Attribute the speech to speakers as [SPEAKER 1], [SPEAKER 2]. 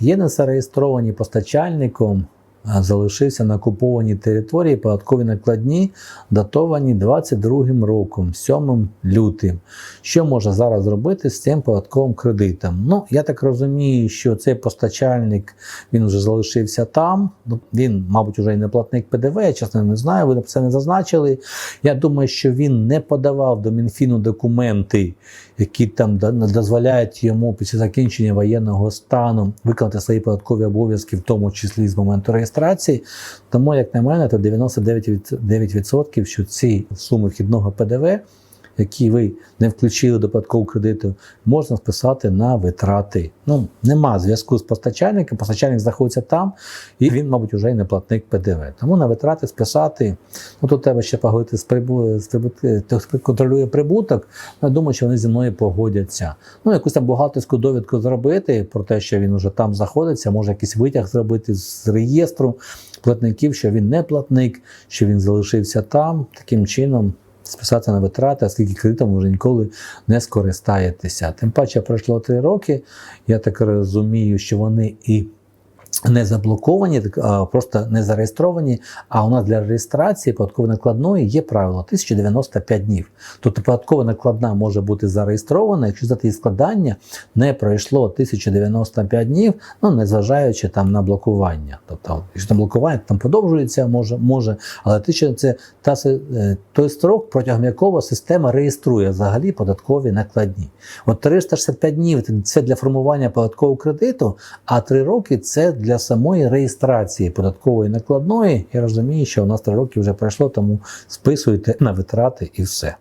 [SPEAKER 1] є не зареєстровані постачальником, залишився на окупованій території податкові накладні, датовані 22 роком, 7 лютим. Що може зараз зробити з цим податковим кредитом? Ну, я так розумію, що цей постачальник він вже залишився там. Ну, Він, мабуть, вже і не платник ПДВ, я чесно не знаю, ви це не зазначили. Я думаю, що він не подавав до Мінфіну документи, які там дозволяють йому після закінчення воєнного стану виконати свої податкові обов'язки, в тому числі з моменту реєстрації. Тому, як на мене, то 99% що ці суми вхідного ПДВ, які ви не включили до податкового кредиту, можна списати на витрати. Ну, нема зв'язку з постачальником, постачальник знаходиться там, і він, мабуть, вже й не платник ПДВ. Тому на витрати списати. Ну, тут треба ще поговорити з прибу... хто контролює прибуток. Ну, Я думаю, що вони зі мною погодяться. Ну, якусь там бухгалтерську довідку зробити про те, що він вже там знаходиться, може якийсь витяг зробити з реєстру платників, що він не платник, що він залишився там. Таким чином списати на витрати, оскільки кредитом вже ніколи не скористаєтеся. Тим паче пройшло три роки. Я так розумію, що вони і не заблоковані, а просто не зареєстровані. А у нас для реєстрації податкової накладної є правило 1095 днів. Тобто податкова накладна може бути зареєстрована, якщо за її складання не пройшло 1095 днів, ну незважаючи там на блокування. Тобто, якщо там блокування там подовжується, може, може, але тисяча це та е, той строк, протягом якого система реєструє взагалі податкові накладні. От 365 днів це для формування податкового кредиту, а 3 роки це для самої реєстрації податкової накладної. Я розумію, що у нас три роки вже пройшло, тому списуйте на витрати і все.